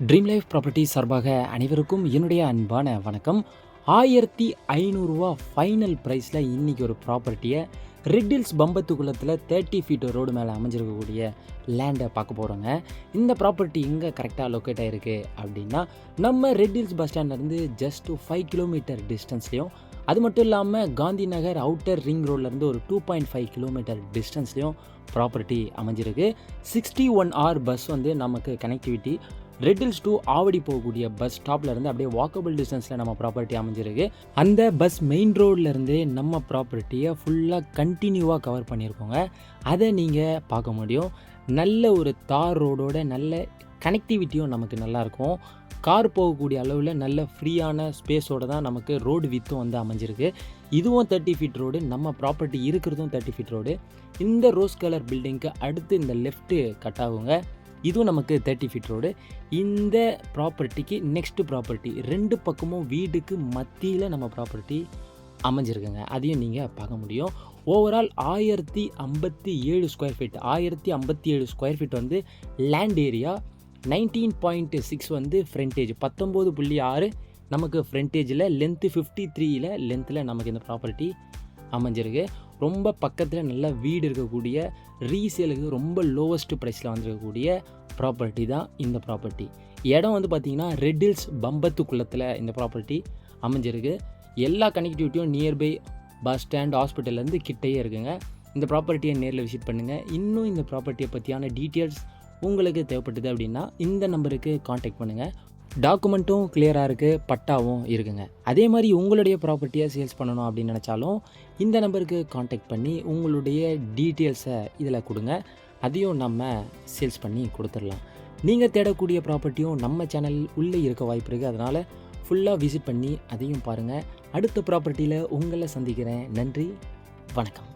Dream life property சார்பாக அனைவருக்கும் என்னுடைய அன்பான வணக்கம். ஆயிரத்தி ஐநூறுரூவா ஃபைனல் ப்ரைஸில் இன்றைக்கி ஒரு ப்ராப்பர்ட்டியை ரெட்டில்ஸ் பம்பத்து குளத்தில் தேர்ட்டி ஃபீட் ரோடு மேலே அமைஞ்சிருக்கக்கூடிய லேண்டை பார்க்க போகிறோங்க இந்த ப்ராப்பர்ட்டி எங்கே கரெக்டாக லொக்கேட் ஆகிருக்கு அப்படின்னா நம்ம ரெட்டில்ஸ் பஸ் ஸ்டாண்ட்லேருந்து ஜஸ்ட் ஃபைவ் கிலோமீட்டர் டிஸ்டன்ஸ்லேயும் அது மட்டும் இல்லாமல் காந்தி நகர் அவுட்டர் ரிங் ரோட்லேருந்து ஒரு டூ பாயிண்ட் ஃபைவ் கிலோமீட்டர் டிஸ்டன்ஸ்லேயும் ப்ராப்பர்ட்டி அமைஞ்சிருக்கு. சிக்ஸ்டி ஒன் ஆர் பஸ் வந்து நமக்கு connectivity Red Hills to Avadi போகக்கூடிய பஸ் ஸ்டாப்ல இருந்து அப்படியே வாக்கபிள் டிஸ்டன்ஸில் நம்ம ப்ராப்பர்ட்டி அமைஞ்சிருக்கு. அந்த பஸ் மெயின் ரோட்லேருந்தே நம்ம ப்ராப்பர்ட்டியை ஃபுல்லாக கண்டினியூவாக கவர் பண்ணியிருக்கோங்க. அதை நீங்கள் பார்க்க முடியும். நல்ல ஒரு தார் ரோடோட நல்ல கனெக்டிவிட்டியும் நமக்கு நல்லாயிருக்கும் கார் போகக்கூடிய அளவில் நல்ல ஃப்ரீயான ஸ்பேஸோட தான் நமக்கு ரோடு வித்தும் வந்து அமைஞ்சிருக்கு. இதுவும் தேர்ட்டி ஃபீட் ரோடு நம்ம ப்ராப்பர்ட்டி இருக்கிறதும் தேர்ட்டி ஃபீட் ரோடு இந்த ரோஸ் கலர் பில்டிங்க்கு அடுத்து இந்த லெஃப்ட்டு கட் ஆகுங்க. இதுவும் நமக்கு தேர்ட்டி ஃபீட் ரோடு இந்த ப்ராப்பர்ட்டிக்கு நெக்ஸ்ட் ப்ராப்பர்ட்டி ரெண்டு பக்கமும் வீடுக்கு மத்தியில் நம்ம ப்ராப்பர்ட்டி அமைஞ்சிருக்குங்க. அதையும் நீங்கள் பார்க்க முடியும். ஓவரால் ஆயிரத்தி ஐம்பத்தி ஏழு ஸ்கொயர் ஃபீட் ஆயிரத்தி ஐம்பத்தி ஏழு ஸ்கொயர் ஃபீட் வந்து land area nineteen point six வந்து ஃப்ரண்டேஜ் பத்தொம்போது புள்ளி ஆறு நமக்கு ஃப்ரண்டேஜில் லென்த்து ஃபிஃப்டி த்ரீயில் லென்த்தில் நமக்கு இந்த ப்ராப்பர்ட்டி அமைஞ்சிருக்கு. ரொம்ப பக்கத்தில் நல்ல வீடு இருக்கக்கூடிய ரீசேலுக்கு ரொம்ப லோவஸ்ட் ப்ரைஸில் வந்திருக்கக்கூடிய ப்ராப்பர்ட்டி தான் இந்த ப்ராப்பர்ட்டி இடம் வந்து பார்த்திங்கன்னா ரெட்டில்ஸ் பம்பத்து குளத்தில் இந்த ப்ராப்பர்ட்டி அமைஞ்சிருக்கு. எல்லா கனெக்டிவிட்டியும் நியர்பை பஸ் ஸ்டாண்ட் ஹாஸ்பிட்டல்லேருந்து கிட்டேயே இருக்குங்க. இந்த ப்ராப்பர்ட்டியை நேரில் விசிட் பண்ணுங்கள் இன்னும் இந்த ப்ராப்பர்ட்டியை பற்றியான டீட்டெயில்ஸ் உங்களுக்கு தேவைப்பட்டது அப்படின்னா இந்த நம்பருக்கு காண்டாக்ட் பண்ணுங்கள் டாக்குமெண்ட்டும் கிளியராக இருக்குது பட்டாவும் இருக்குங்க. அதே மாதிரி உங்களுடைய ப்ராப்பர்ட்டியை சேல்ஸ் பண்ணணும் அப்படின்னு நினச்சாலும் இந்த நம்பருக்கு காண்டாக்ட் பண்ணி உங்களுடைய டீட்டெயில்ஸை இதில் கொடுங்க. அதையும் நம்ம சேல்ஸ் பண்ணி கொடுத்துடலாம். நீங்கள் தேடக்கூடிய ப்ராப்பர்ட்டியும் நம்ம சேனல் உள்ளே இருக்க வாய்ப்பு இருக்குது அதனால் ஃபுல்லாக விசிட் பண்ணி அதையும் பாருங்கள் அடுத்த ப்ராப்பர்ட்டியில் உங்களை சந்திக்கிறேன். நன்றி வணக்கம்.